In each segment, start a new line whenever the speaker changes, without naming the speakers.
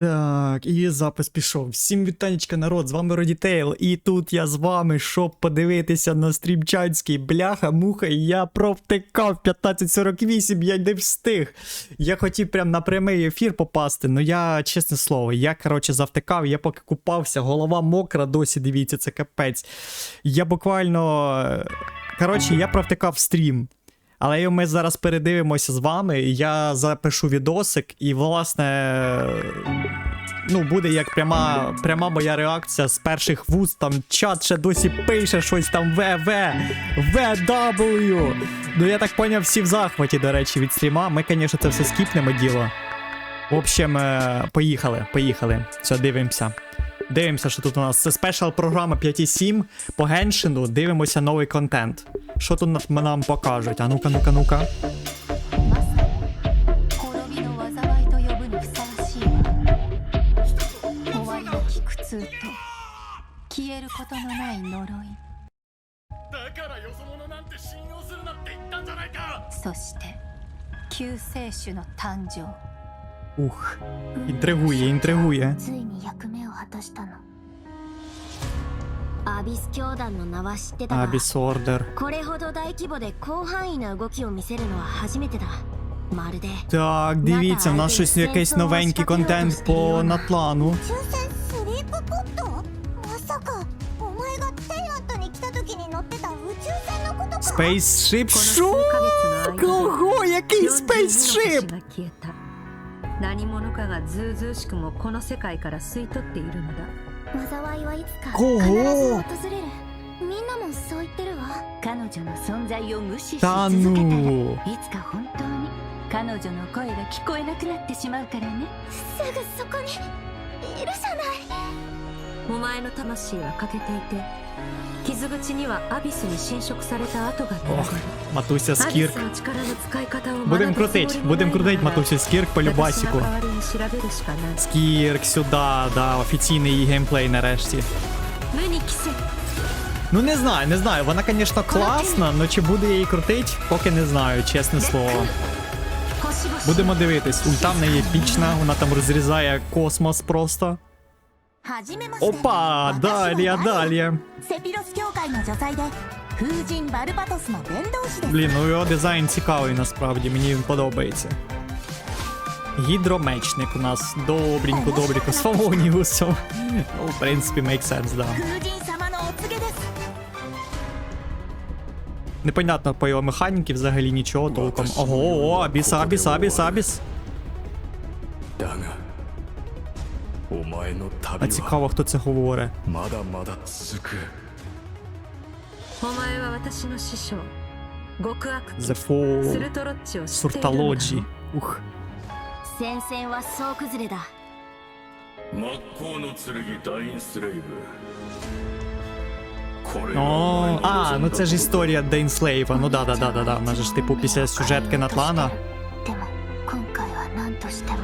Так, і запис пішов. Всім вітанечка, народ, з вами Родітейл. І тут я з вами, щоб подивитися на стрімчанський бляха, муха, і я провтикав 1548, я не встиг. Я хотів прям на прямий ефір попасти, але я, чесне слово, я, коротше, завтикав, я поки купався, голова мокра, досі дивіться, це капець. Я буквально. Коротше, я провтикав стрім. Але ми зараз передивимося з вами. Я запишу відосик, і, власне, ну, буде як пряма, пряма моя реакція з перших вуст. Там чат ще досі пише щось там ВВ, ВW. Ну, я так поняв, всі в захваті, до речі, від стріма. Ми, звісно, це все скіпнемо діло. В общем, е, поїхали, поїхали. Все, дивимося. Дивимося, що тут у нас. Це спешл програма 5.7 по геншину. Дивимося новий контент. Що тут нам покажуть? А ну-ка, ну-ка, ну-ка. Ух, інтригує, інтригує.
ついに役目を果たしたのアビス教団の名は知ってたが
Абіс Ордер.
これほど大規模で広範囲な動きを見せるのは初めてだまるで
Так, дивіться, в нас щось якийсь новенький контент по Натлану.
抽選スリープポットまさかお前がテイラットに来た時に乗ってた宇宙船のことか
Спейсшип.
この数
Що?
ヶ月の間
Кого? Який
42の星
спейсшип?
何者かがずうずうしくもこの世界から吸い取っているのだ。
災いはいつか必ず訪れる。みんなもそう言ってるわ。
彼女の存在を無視し続けたらいつか本当に彼女の声が聞こえなくなってしまうからね。
すぐそこにいるじゃない。
お前の魂は欠けていて傷口にはアビスに侵食された跡が見られ
Ох,
る
Матуся
アビ
Скірк.
スの力の使い方を
Будем
学ぶ
крутить,
つもりも
будем
ない
крутить
なら
Матуся Скірк по
私が
любасіку.
代わりに調べるしかない
Скірк сюди, да, офіційний її геймплей нарешті.
無に着せ
Ну не знаю, не знаю. Вона, звісно, класна, але чи буде її крутить, поки не знаю, чесне слово.
星々
Будемо дивитись. Ульта в неї епічна, вона там розрізає космос просто. Опа, далее, далее. Цікавий насправді, мені він подобається. Гідромечник у нас добренько, добренько, з фалоніусом. Ну, в принципі, make sense, да. Непонятно по його механіки взагалі нічого толком. Ого, о, абіс, абіс, абіс, абіс.
前の
А
旅は
цікаво, хто це говорить.
まだまだ続く
お前は私の師匠極悪鬼
The
ス
Fall
ルトロッチを知っているのだろう
Surtalogy. Ух.
戦線は総崩れだ
真っ向の剣ダインスレイブこれが
О,
お前の
а, ну
望んだ
це ж історія Дейнслейва. Ну да, да, да, да, да. Вона же ж типу після сюжетки Натлана.
でも今回は何としても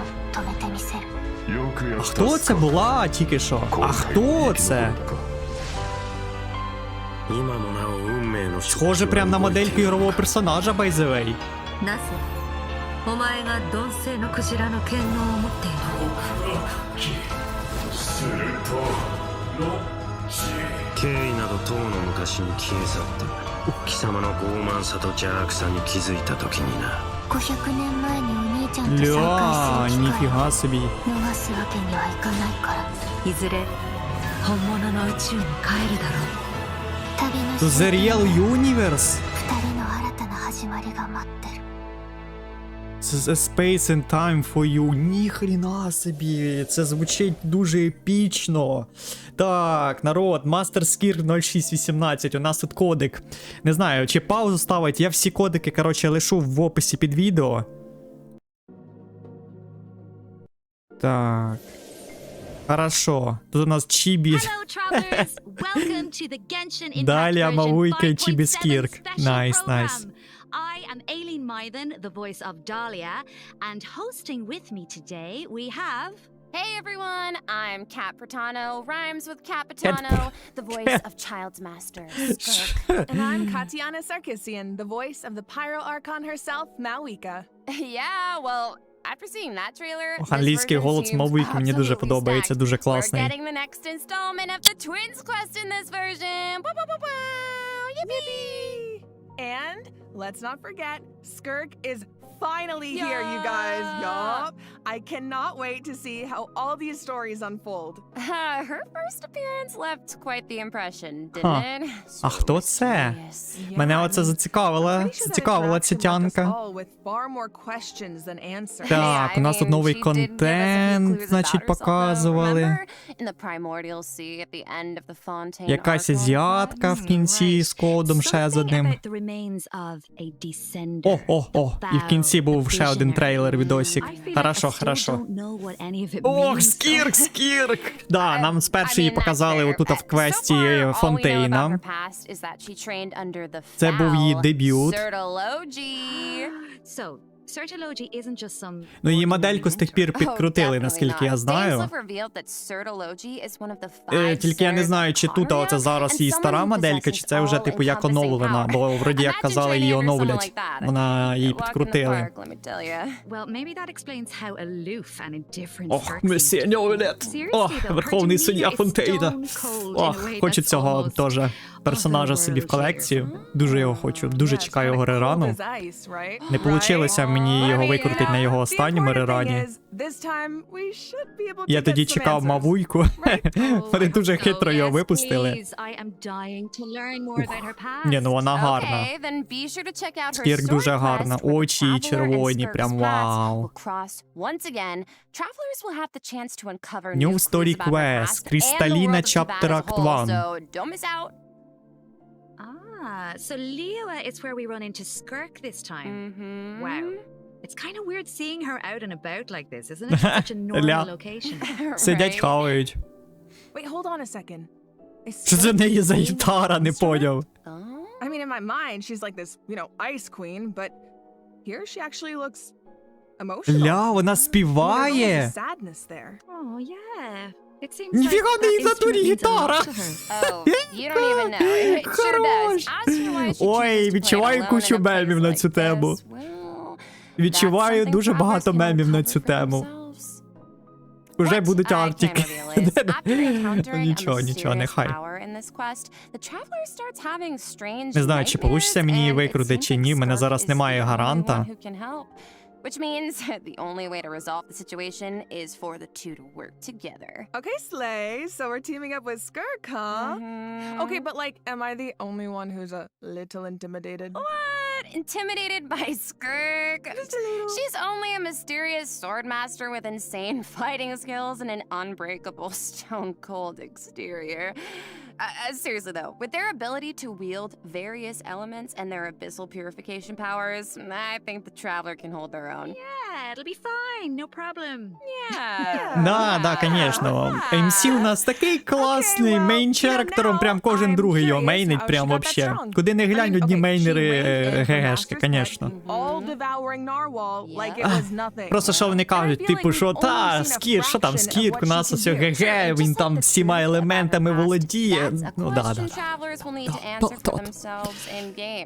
а хто це була тільки що? А хто це? Схоже прям на модельку ігрового персонажа Байзевей. Кей way.
なぜお前が鈍性のクジラの剣能を持っている
するとロッチ
経緯などとうの昔に消え去った貴様の傲慢さと邪悪さに気づいた時にな
500年前にお兄ちゃんと再
Ля,
会する機会を
ніфіга собі.
逃すわけにはいかないから
いずれ本物の宇宙に帰るだろう
旅の
To
終
the
点
real universe.
二人の新たな始まりが待ってる
Це the space and time for you. Ніхрена собі. Це звучить дуже епічно. Так, народ, Master Skir 0618. У нас тут кодик. Не знаю, чи паузу ставить. Я всі кодики, коротше, лишу в описі під відео. Так. Хорошо. Тут у нас Чібі.
Hello, travelers! Welcome to the Genshin Impact
Далее
version
Мауйка и
5.7
Чибискирк.
special
Nice,
program.
nice.
I am Aileen Mythen, the voice of Dahlia, and hosting with me today we have.
Hey everyone, I'm Kat Pratano, rhymes with Capitano, the voice of Child's Master, Skirk.
And I'm Katiana Sarkissian, the voice of the Pyro Archon herself, Malika.
yeah, well, After seeing that trailer,
Ох,
this
англійський
version
голос
seems
мовики мені дуже
absolutely
подобається,
stacked.
дуже
We're
класний.
getting the next installment of the Twins quest in this version. Woo, woo, woo, woo. Yippee!
And let's not forget, Skirk is finally here, you guys.
Yeah.
Yup. I cannot wait to see how all these stories unfold.
Uh, her first appearance left quite the impression, didn't
Ха.
it?
А хто це?
Yeah,
Мене оце
I'm
зацікавила,
pretty sure that
зацікавила ця
attraction left us
тянка.
all with far more questions than answers.
Так,
I
у нас тут
mean,
новий
she did give us a few
контент,
clues
значить,
about herself, though,
показували.
remember? In the primordial sea at the end of the Fontaine
Якась
Arc
азіатка в кінці з кодом ще з
Something
одним.
about the remains of a descender.
О, о, о, і в кінці був ще один трейлер
I
Хорошо, хорошо. Ох, скірк, скірк! Да, нам спершу її показали отут в квесті Фонтейна. Це був її дебют. Ну, її модельку з тих пір
Oh,
підкрутили, наскільки я знаю.
Dainsleif revealed that Sirtology is one of the
Е,
five
Тільки я не знаю, чи тут, а оце зараз її стара моделька, чи це вже типу як оновлена, бо вроді як казали, її оновлять. Вона її підкрутили. Ох, месія. Ньовелет.
Seriously,
О,
though, her
верховний суддя Фонтейна. Ох, хочу цього
almost
теж персонажа собі в колекцію. Дуже його хочу, дуже чекаю його рерану. Не вийшло мені його викрутити на його останньому рерані. Я тоді чекав мавуйку. Вони дуже хитро його випустили. Ні, ну вона гарна. Спірк дуже гарна. Очі червоні, прям вау. New Story Quest, Кристаліна Chapter
Act 1.
Ah, so Liyue is where we run into Skirk this time.
Mm-hmm.
Wow. It's kind of weird seeing her out and about like this, isn't it? Such a normal
Ля.
location.
Сидять
Right?
хавають.
Wait, hold on a second. Is
Що це в
Skirk
неї за
playing
гітара, не
instrument?
поняв.
Oh.
I mean, in my mind, she's like this, you know, ice queen, but here she actually looks emotional.
Ля, вона
I mean, there's
співає.
almost a sadness there.
Oh, yeah.
Ніфіга
that
в натурі гітара.
Oh,
Хорош. Ой, відчуваю кучу мемів на цю тему. Відчуваю дуже багато мемів на цю тему. Уже будуть артики. Нічого, нічого, нехай. Не знаю, чи получиться мені її
seems
чи ні. В мене зараз немає гаранта.
One who can help. Which means the only way to resolve the situation is for the two to work together.
Okay, Slay, so we're teaming up with Skirk, huh?
Mhm.
Okay, but like, am I the only one who's a little intimidated?
What? Intimidated by Skirk?
Just a little.
She's only a mysterious sword master with insane fighting skills and an unbreakable stone cold exterior. Uh, uh, seriously, though, with their ability to wield various elements and their abyssal purification powers, I think the Traveler can hold their own.
Yeah, it'll be fine. No problem.
Yeah.
Да, да, конечно. МС у нас такий класний, мейн
you
прям кожен другий його мейнить, прям вообще. Куди не глянь, одні мейнери е, ГГшки, конечно. Просто що вони кажуть, типу, що та, скіт, що там, скіт, у нас ось. ГГ, він там всіма елементами володіє. Ну да, да.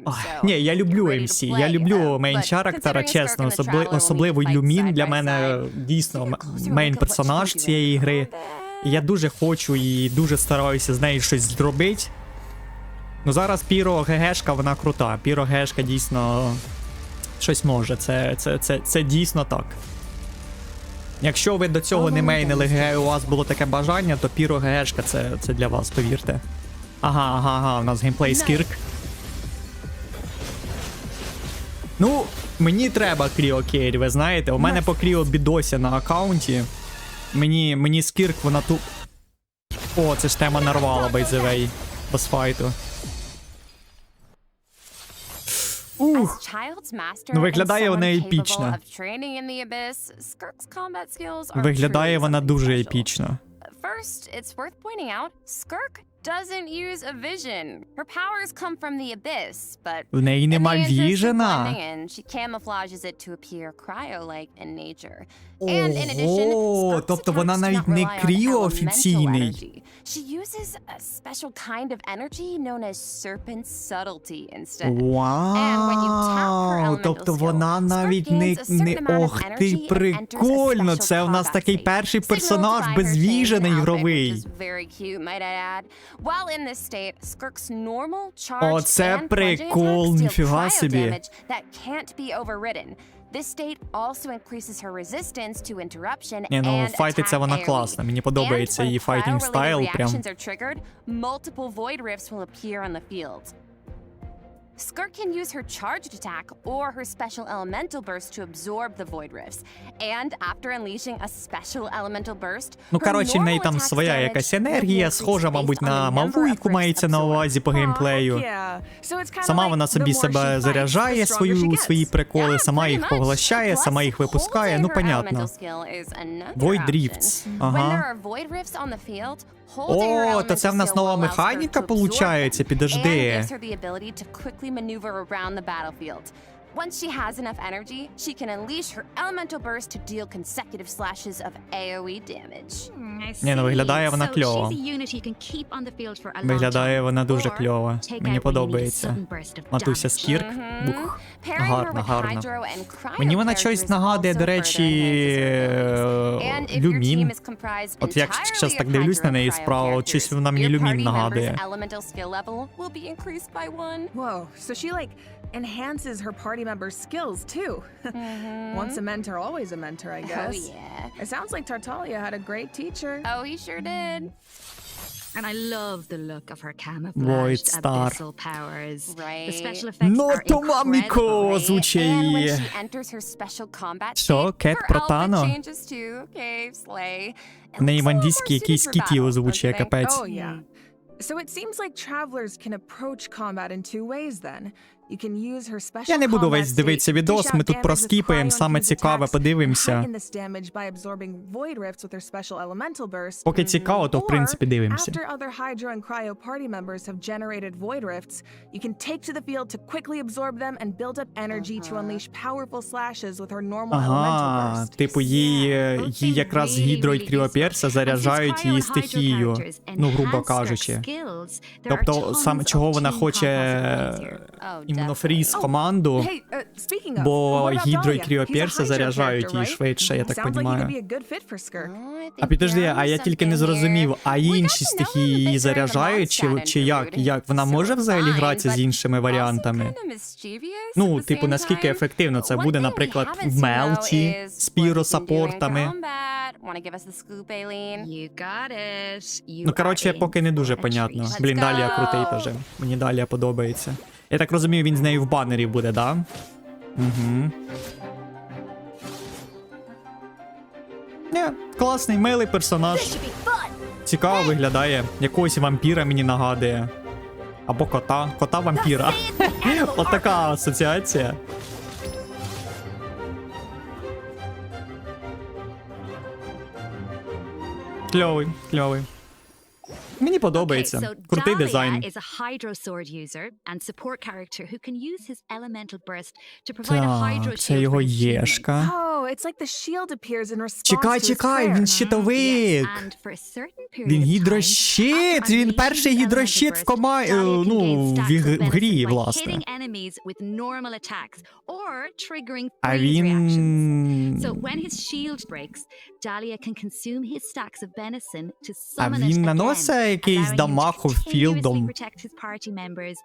Ой, Ні, я люблю МС, я люблю мейн чарактера, чесно, особли, особливо Люмін для мене дійсно мейн персонаж цієї гри. І я дуже хочу і дуже стараюся з нею щось зробити. Ну зараз Піро ГГшка, вона крута. Піро ГГшка дійсно щось може. Це, це, це, це дійсно так. Якщо ви до цього не мейнили ГГ, у вас було таке бажання, то Піро ГГшка це, це для вас, повірте. Ага, ага, ага, у нас геймплей скірк. Ну, мені треба Кріо Кейрі, ви знаєте. У мене по Кріо бідося на аккаунті. Мені, мені скірк, вона ту. О, це ж тема нарвала, байзевей. Босфайту. Ух. Ну, виглядає вона епічно. Виглядає вона дуже епічно.
Doesn't use a vision. Her powers come from the abyss, but
В неї
in
нема
the interest of
віжена.
in, she camouflages it to appear cryo-like in nature. And in addition,
Ого,
Skirk's
тобто вона
attacks do
навіть
not
не
rely on
кріо
elemental
офіційний.
energy. She uses a special kind of energy known as serpent subtlety instead.
Вау! Тобто вона навіть не, не ох ти прикольно. Це у нас такий перший персонаж безвіжений ігровий. Оце прикол, ніфіга собі.
This state also increases her resistance to interruption
Ні, ну,
and
файтиться
attack
вона
AoE.
класна, мені подобається
And when
її файтинг
cryo-related
стайл, прям.
reactions are triggered, multiple void rifts will appear on the field. Skirk can use her charged attack or her special elemental burst to absorb the void rifts. And after unleashing a special elemental burst,
Ну, коротше, в неї там своя якась енергія, схожа, мабуть, на Мавуйку
rifts
мається на увазі по геймплею. Сама вона собі себе заряджає свою, свої приколи, сама їх поглощає, сама їх випускає, ну понятно. Void.
When
Ага. О, то це в нас нова механіка получається, підожди.
Once she has enough energy, she can unleash her elemental burst to deal consecutive slashes of AoE damage.
Ні, ну виглядає вона кльово. Виглядає вона дуже кльово. Мені подобається. Матуся Скірк. Бух. Гарно, гарно. Мені вона щось нагадує, до речі, Люмін.
team is comprised
От як
entirely
зараз так
of
дивлюсь на неї справа, от щось вона мені Люмін нагадує.
Whoa, so she like enhances her party members' skills too. Once a mentor, always a mentor, I guess.
Oh yeah.
It sounds like Tartaglia had a great teacher.
Oh, he sure did.
And I love the look of her
Void
camouflaged
Star.
abyssal powers.
Right.
The special effects
Ну,
are
то маміко,
incredible.
озвучує
And when
її.
she enters her special combat
Що,
state,
Кет
her
Протано?
outfit changes too. Okay, slay. And
В неї
looks a little
вандійський
more
якийсь
suited for
кіт її
battle,
озвучує,
don't you think?
капець.
Oh, yeah. So it seems like travelers can approach combat in two ways then. You can use her special
Я не буду весь дивитися відос, ми тут проскіпаємо, саме цікаве подивимося.
heighten this damage by absorbing void rifts with her special elemental burst.
Поки цікаво, то в
Or,
принципі дивимося.
After other Hydro and Cryo party members have generated void rifts, you can take to the field to quickly absorb them and build up energy to unleash powerful slashes with her normal elemental
Ага, типу е, їй якраз гідро і кріоперса заряджають її стихією, ну, грубо кажучи. Тобто, саме чого вона хоче е,
Oh,
іменно фріз команду,
uh,
бо гідро і кріоперса заряджають її швидше, я так розумію.
Oh,
А підожди, а я тільки не зрозумів, а інші стихії її заряджають, чи, чи як? як? Вона може взагалі гратися з іншими варіантами? Ну, типу, наскільки ефективно це буде, наприклад, в Мелті з піросапортами. Ну, коротше, поки не дуже понятно. Блін, Далія
go!
крутий теж. Мені Далія подобається. Я так розумію, він з нею в банері буде, да? Угу. Ні, класний, милий персонаж. Цікаво виглядає. Якогось вампіра мені нагадує. Або кота. Кота вампіра. От така асоціація. Кльовий, кльовий. Мені подобається. Крутий дизайн.
is a hydro sword user and support character who can use his elemental burst to provide a hydro
Так,
shield
це його єшка.
Oh, it's like the shield appears in response
Чекай, чекай, він щитовик.
Yes, and for a certain period
Він
of time,
гідрощит, він перший
his
гідрощит в кома... е, ну, в, грі, власне. А він...
So when his shield breaks, Dahlia can consume his stacks of benison to
А
summon it
він
again,
наносить якийсь
allowing him to
дамаг
continuously
філдом?
protect his party members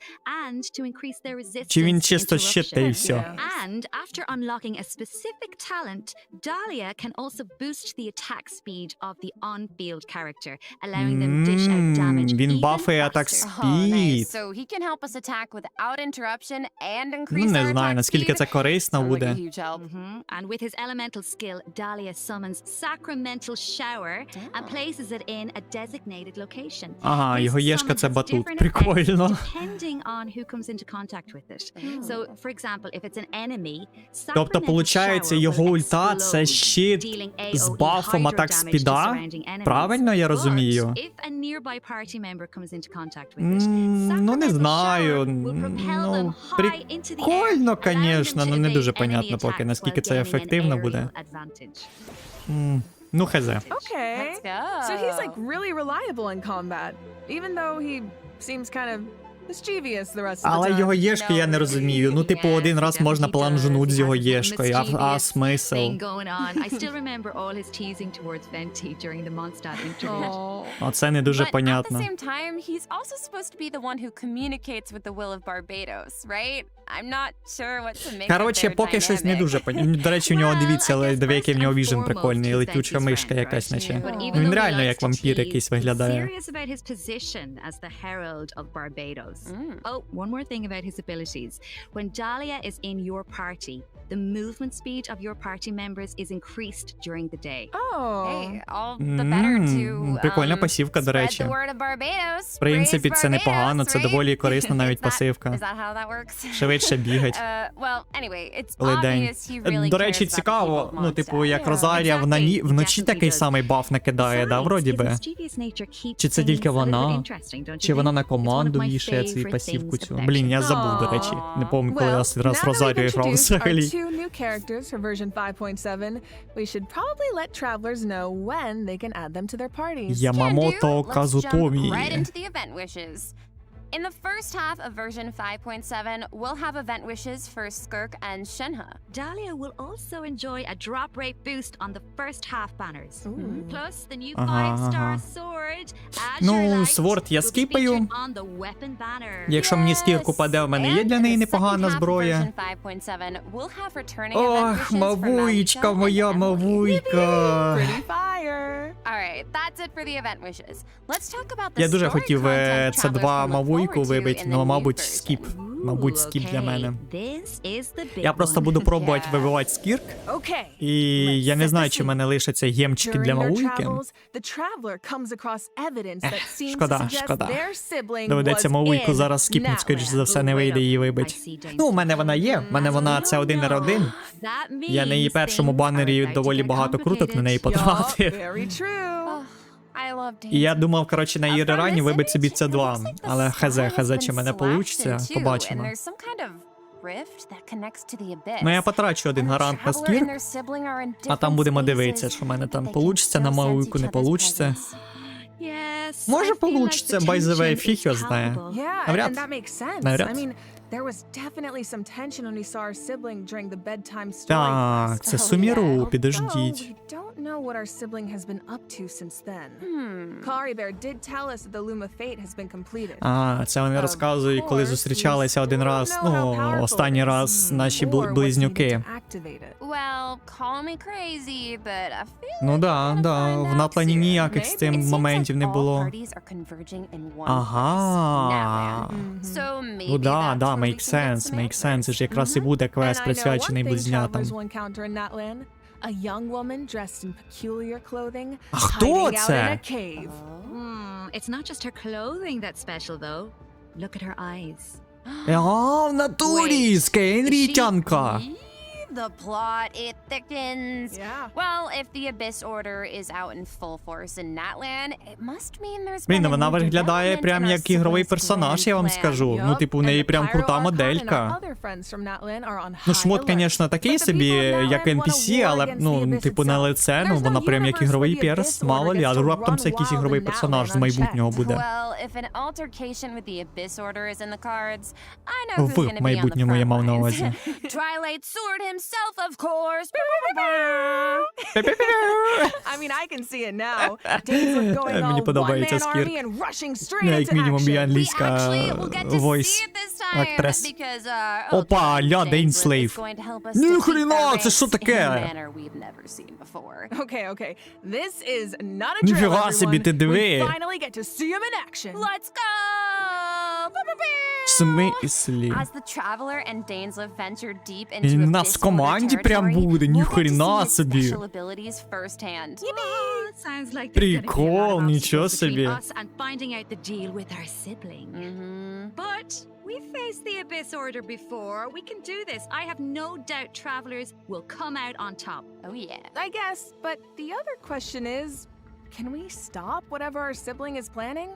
and to increase their resistance
Чи він
to
чисто щит та і
interruption.
все?
Yeah.
And after unlocking a specific talent, Dahlia can also boost the attack speed of the on-field character, allowing them to dish out damage
М, Він
even
бафає атак
faster.
Oh, nice.
спід.
So he can help us attack without interruption and
Ну,
increase
не
our
знаю,
attack
наскільки
speed.
це корисно
Sounds like a
буде.
huge help.
Mhm. And with his elemental skill, Dahlia summons Sacramental Shower and places it in a designated location.
Ага, його єшка це батут. Прикольно.
effects Depending on who comes into contact with it. So, for example, if it's an enemy,
Тобто, получається, його ульта це щит з бафом атак спіда? Правильно я розумію? Ну, не знаю. Ну, прикольно,
to
ну не дуже понятно поки, наскільки це ефективно буде.
aerial advantage.
М, Ну, хз.
Okay.
Let's go.
So he's like really reliable in combat, even though he seems kind of
Але його єшки я не розумію. Ну, типу, один раз можна планжнуть з його єшкою, а, а смисл?
Oh.
Оце не дуже понятно. Коротше, поки щось не дуже понятно. До речі, у нього дивіться, диви, в нього віжен прикольний, летюча мишка якась, наче. Ну, він реально як вампір якийсь виглядає.
Barbados.
Mm.
Oh, one more thing about his abilities. When Dahlia is in your party, the movement speed of your party members is increased during the day.
Oh.
Hey, all the better to
М, прикольна
um,
пасівка, до
spread
речі.
the word of Barbados.
В принципі,
Praise
це непогано, це
Barbados,
доволі корисна навіть
Is that-
пасивка.
Is that how that works?
Швидше бігать.
Uh, well, anyway, it's
Коли день.
obvious he really
До
cares
речі,
about the
цікаво,
people of
ну, типу,
Mondstadt.
як
Yeah.
Розарія в нані... вночі
Definitely
такий
does.
самий баф накидає, да,
Besides,
вроді
his
би.
mischievous nature keeps
Чи це
things
тільки
a little bit
вона?
interesting, don't you
Чи вона
think?
на
It's one of
команду
my
вішає цю
favorite
пасівку
things
цю?
of
Блін, я
Venti.
забув, до речі. Не пам'ятаю, коли
Well,
я останній раз
now that we've
Розарію грав
introduced our
взагалі.
two new characters for version 5.7, we should probably let travelers know when they can add them to their parties.
Can do.
Ямамото
Let's jump
Казутомі.
right into the event wishes. In the first half of version 5.7, we'll have event wishes for Skirk and Shenhe.
Dahlia will also enjoy a drop rate boost on the first half banners. Plus, the new
Ага,
five-star
ага.
sword,
Ну,
Azure
Sword я
will be
скіпаю.
featured on the weapon banner.
Якщо мені скірку паде, в мене є
And
для
in
неї
the
непогана
second half of
зброя.
version 5.7, we'll have returning event
Ох,
wishes for
мавуїчка
Magisha
моя,
and Emily.
мавуйка.
Pretty fire.
All right, that's it for the event wishes. Let's talk about the
Я дуже
story
хотів е,
content
це
travelers
два
can in the
але, мабуть, скіп. Мабуть, скіп для мене. Я просто буду пробувати вибивати скірк, і я не знаю, чи в мене лишаться ємчики для
seems
шкода, шкода. Доведеться
in
зараз скіпнути, скоріш за все, не вийде її вибити. Ну, у мене вона є, в мене вона це один на один. Я на її першому банері доволі багато круток на неї потратив. І я думав, коротше, на її
Uh, this
вибити собі це два. Але хз, хз, чи мене получиться, побачимо. Ну я потрачу один гарант на
in
а там будемо дивитися, що в мене там получиться на
each
не получиться. Може получиться, by the way,
tension
фіг
is
його знає. Навряд. Навряд.
There was definitely some tension when we saw our sibling during the bedtime story.
Так, це
Oh,
Суміру, підождіть.
Although we don't know what our sibling has been up to since then.
Hmm.
Kari Bear did tell us that the Loom of Fate has been completed.
А, це вони розказують, коли зустрічалися один раз. Ну, останній раз наші
or
бл-
what's needed
близнюки.
To activate it.
Well, call me crazy, but I feel
Ну да, да, в
out
наплані ніяких з цим моментів не було.
parties are converging in one
Ага.
So maybe
Ну да, да, make sense, make sense. Це ж якраз і буде квест присвячений близнятам.
A young woman dressed in peculiar clothing,
А хто
hiding out in
це?
a cave.
Hmm, it's not just her clothing that's special, though. Look at her eyes.
А, в натурі, скейнрітянка.
The plot, it thickens.
Yeah.
Well, if the Abyss Order is out in full force in Natlan, it must mean there's
Блін, вона виглядає прям як ігровий персонаж, я вам скажу. Ну, типу, в неї прям крута моделька. Ну, шмот, звісно, такий собі, як NPC, але, ну, типу, на лице, ну, вона прям як ігровий перс, мало лі, а раптом це якийсь ігровий персонаж з майбутнього буде. В майбутньому я мав на увазі.
Twilight Sword himself, of course.
I mean, I can see it now. Danes going
Мені
all
подобається
one-man army and rushing straight
Ну, як
into
мінімум, я
action.
We
англійська
actually will get to
voice
see it this time
актрес.
because uh,
Опа, ля,
Daneslip
Dane
is
Slave.
going to help us
Ні
defeat
хрена, це що
in a
таке?
manner we've never seen before.
Okay, okay. This is not a drill,
Ніфіга собі,
everyone.
ти диви.
We finally get to see him in action.
Let's go!
В смислі?
As the traveler and Dainsleif venture deep into
Він у
Abyss
нас в
Order
команді прям
territory,
буде,
we'll get to
ніхрена
see his
собі.
special abilities firsthand.
Oh, sounds like there's
Прикол,
gonna be a lot of
нічого
obstacles between
собі.
us and finding out the deal with our sibling.
Mm-hmm.
But we faced the Abyss Order before. We can do this. I have no doubt travelers will come out on top.
Oh yeah.
I guess, but the other question is can we stop whatever our sibling is planning?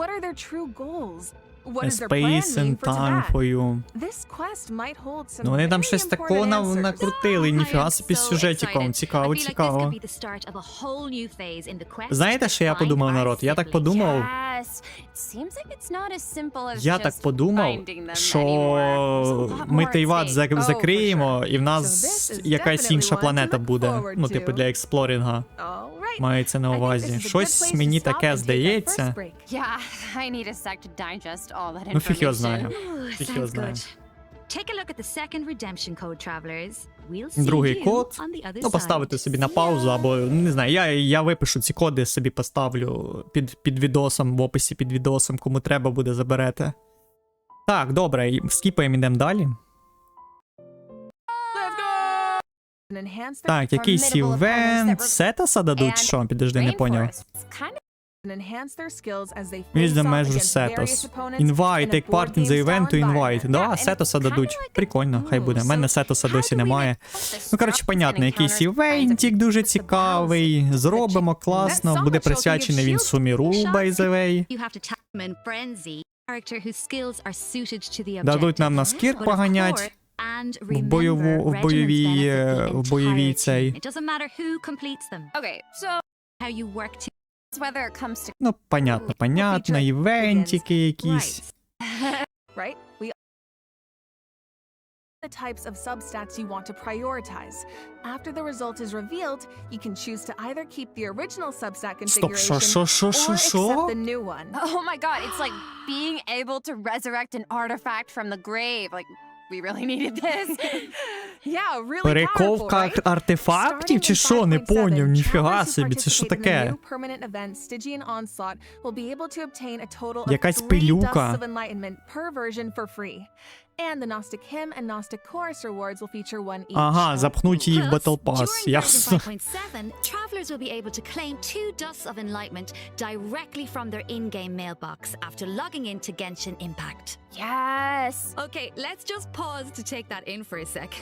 What are their true goals?
Space and time for you.
This quest might hold some
Ну вони там щось такого на-
answers.
накрутили, ніфіга собі
so
сюжетиком. Цікаво, цікаво. Знаєте, що я подумав, народ? Я так подумав. Я так подумав, що ми
Oh, for
закриємо, і в нас якась інша планета буде. Ну, типу, для експлорінга. Мається на увазі. Щось мені таке здається. Ну, фіг його знає. Фіг його знає. Другий код. Ну, поставити собі на паузу, або не знаю, я, я випишу ці коди, собі поставлю під, під відосом, в описі під відосом, кому треба буде, заберете. Так, добре, скіпаємо, йдемо далі. Так, якийсь івент. Сетаса дадуть, що? Підожди, не поняв. Use the measure Setos. Invite, take part in the event to invite. Да, Сетоса дадуть. Прикольно, хай буде. У мене Сетоса досі немає. Ну, коротше, понятно, якийсь івентик дуже цікавий. Зробимо класно, буде присвячений він Суміру, by the way. Дадуть нам на скір поганять.
course, and
в бойову-
remember,
в бойовій,
regiments
е,
benefit the
в бойовій
entire
цей.
team. It doesn't matter who completes them.
Okay, so
How you work together.
whether it comes to
Ну, понятно, понятно,
feature
івентики якісь.
right? We the types of substats you want to prioritize. After the result is revealed, you can choose to either keep the original substat
Стоп, що,
configuration
що, що,
or
що,
accept
що?
the new one.
Oh my god, it's like being able to resurrect an artifact from the grave. Like, we really needed this.
Yeah, really powerful,
Перековка
right?
артефактів чи що? Не
5.7,
поняв, ніфіга собі, це що таке?
new permanent event, Stygian Onslaught, will be able to obtain a total
Якась пилюка.
Dusts of Enlightenment per version for free. And the Gnostic Hymn and Gnostic Chorus rewards will feature one each.
Ага, запхнуть її в
Plus,
Battle Pass,
During
ясно.
version 5.7, travelers will be able to claim two dusts of enlightenment directly from their in-game mailbox after logging into Genshin Impact.
yes.
Okay, let's just pause to take that in for a sec.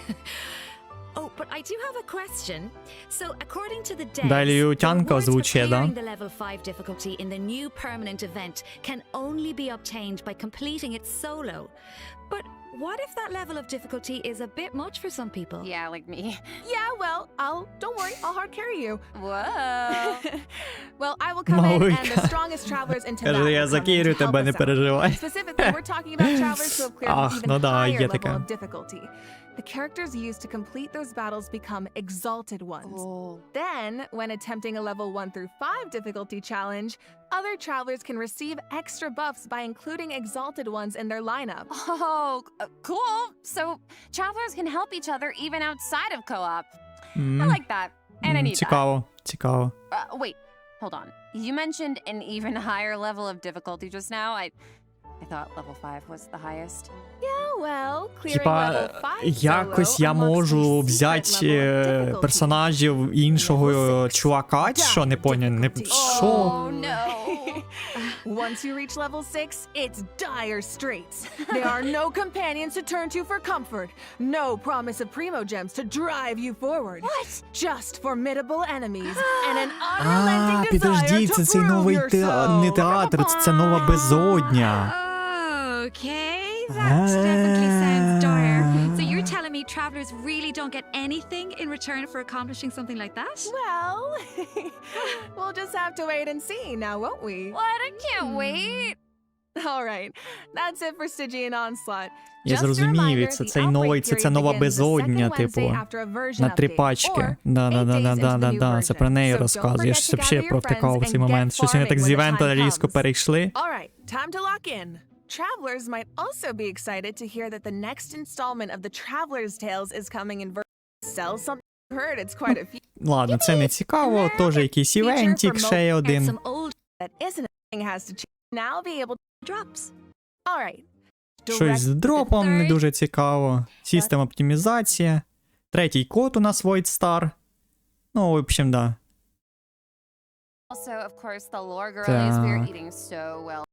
Oh, but I do have a question. So, according to the devs,
Далі
the
Ютянка
rewards for
озвучує, да?
clearing the level 5 difficulty in the new permanent event can only be obtained by completing it solo. But what if that level of difficulty is a bit much for some people?
Yeah, like me.
Yeah, well, I'll don't worry, I'll hard carry you.
Whoa.
well, I will come in, and
Малойка.
the strongest travelers into that
Каже, я
will come in
закірю
to help
тебе, не
us out.
переживай.
Specifically, we're talking about travelers who have cleared
Ах,
an even
ну да,
higher
є
level
таке.
of difficulty. The characters used to complete those battles become exalted ones.
Oh.
Then, when attempting a level 1 through 5 difficulty challenge, other travelers can receive extra buffs by including exalted ones in their lineup.
Oh, uh, cool. So, travelers can help each other even outside of co op.
Mm.
I like that. And mm,
I
need
Ciekawe.
that. Ciekawe. Uh, wait, hold on. You mentioned an even higher level of difficulty just now. I I thought level 5 was the highest.
Yeah, well, clearing
Типа, якось я можу взяти е, персонажів іншого чувака, чи що, не поняв, не... Що?
Oh.
Once you reach level 6, it's dire straits. There are no companions to turn to for comfort, no promise of primo gems to drive you forward. What? Just formidable enemies and an unrelenting
А,
desire
підожди,
to
це цей
prove
новий не театр, це нова безодня.
Okay, that definitely sounds dire.
Ah.
So you're telling me travelers really don't get anything in return for accomplishing something like that?
Well, we'll just have to wait and see now, won't we?
What? I can't wait.
All right, that's it for Stygian Onslaught.
Я
Just a
зрозумів, і
reminder,
це
the
цей
outbreak
новий, це, це
period
нова
begins the
безодня,
second
типу,
Wednesday after a version
на три
update,
пачки.
or
Да, да,
eight
да,
days
да,
into
да,
the
да,
new
да, це
version.
про неї
So don't
розказую. Я
forget
щось
to
взагалі
gather your
провтикав
friends
цей
and
момент.
get
Щось вони так
farming
з
when the
івента
time
різко
comes.
перейшли.
All right, time to lock in. Travelers might also be excited to hear that the next installment of the Traveler's Tales is coming in version. Sell something. Heard it's quite a few
Ладно, це не цікаво, теж якийсь івентик, ще й
And
один.
some old
that isn't a thing has to change. Now be able to.
drops.
All right.
Щось з
Direct-
дропом не
third.
дуже цікаво. Систем оптимізація. Третій код у нас Void Star. Ну, в общем, да.
Also, of course, the lore girlies we are
Так.
eating so well.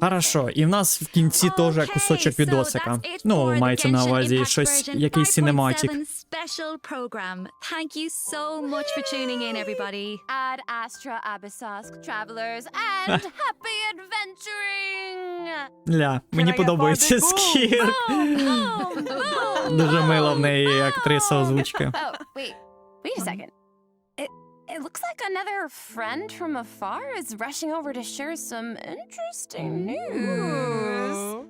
Хорошо, і в нас в кінці теж кусочок відосика. Ну, мається на увазі щось, якийсь синематік.
5.7 special program. Thank you so much for tuning in, everybody.
Ad Astra Abyssosk travelers and happy adventuring!
Ля, мені подобається скір. Дуже мила в неї актриса озвучки.
Oh, wait a second. It it looks like another friend from afar is rushing over to share some interesting news.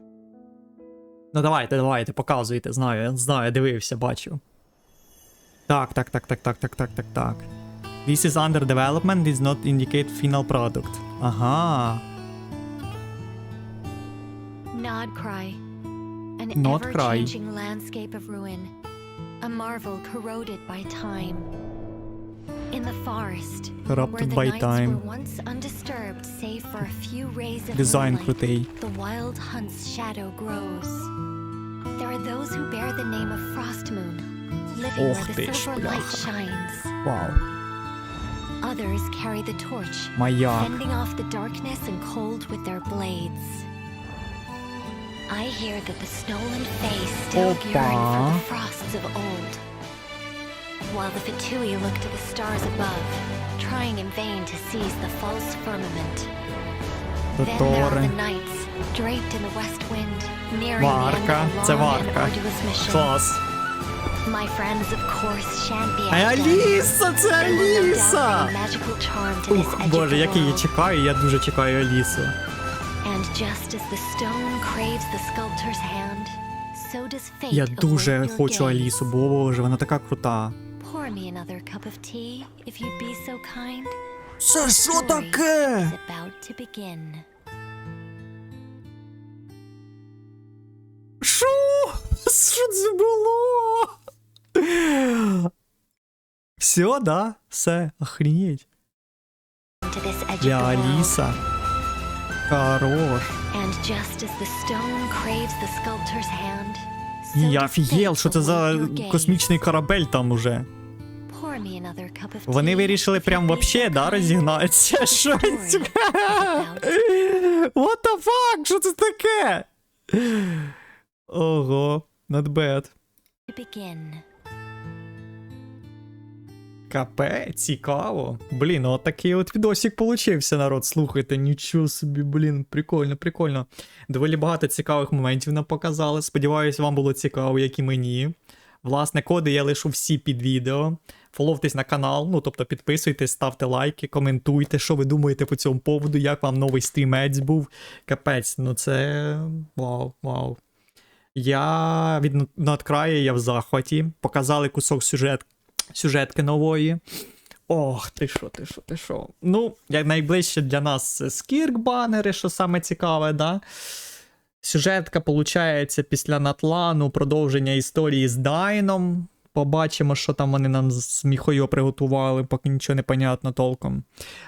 Ну давайте, давайте, показуйте, знаю, я знаю, дивився, бачу. Так, так, так, так, так, так, так, так, так. This is under development, does not indicate final product. Ага.
Nodcry. An
Nodcry.
ever-changing landscape of ruin. A marvel corroded by time. In the forest,
corrupted
the
by time,
once undisturbed save for a few rays of
Design
The wild hunt's shadow grows. There are those who bear the name of Frostmoon, living
Och,
where the silver light shines.
Wow.
Others carry the torch, fending off the darkness and cold with their blades. I hear that the stolen face still
Opa.
yearn for the frosts of old While the Fatui look to the stars above, trying in vain to seize the false firmament.
До
Then there are
Тори.
the knights, draped in the west wind, nearing the end
Варка.
of a
Це
long and
варка.
arduous mission.
Клас.
My friends, of course, shan't be
А
outdone.
Аліса, це
They will no doubt
Аліса!
bring magical charm to this
Ух,
edge of
боже,
the
як я її
world.
чекаю, я дуже чекаю Алісу.
And just as the stone craves the sculptor's hand, so does fate
Я
await
дуже
your
хочу
gaze.
Алісу, боже, вона така крута.
Pour me another cup of tea, if you'd be so kind.
Це що таке?
About to begin.
Шо? Що це було? Все, да? Все, охренеть.
Я
Алиса. Хорош. Я
офигел,
что это за космічний корабль там уже. Вони вирішили прям вообще, да, розігнатися. Що це? What the fuck? Що це таке? Ого, not bad. Капець, цікаво. Блін, от такий от відосик получився, народ. Слухайте, нічого собі, блін, прикольно, прикольно. Доволі багато цікавих моментів нам показали. Сподіваюсь, вам було цікаво, як і мені. Власне, коди я лишу всі під відео. Фоловтесь на канал, ну тобто підписуйтесь, ставте лайки, коментуйте, що ви думаєте по цьому поводу, як вам новий стрімець був. Капець, ну це. Вау, вау. Я від надкраю, я в захваті. Показали кусок сюжет, сюжетки нової. Ох, ти що, ти що, ти що. Ну, як найближче для нас скірк-банери, що саме цікаве, да? Сюжетка, получається, після Натлану, продовження історії з Дайном. Побачимо, що там вони нам з Міхою приготували, поки нічого не понятно толком.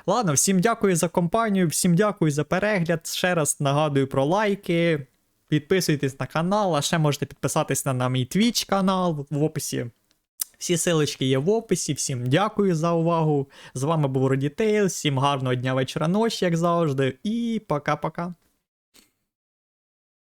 Ладно, всім дякую за компанію, всім дякую за перегляд. Ще раз нагадую про лайки. Підписуйтесь на канал, а ще можете підписатись на мій Twitch канал в описі. Всі силочки є в описі. Всім дякую за увагу. З вами був Родітейл. Всім гарного дня, вечора, ночі, як завжди. І пока-пока.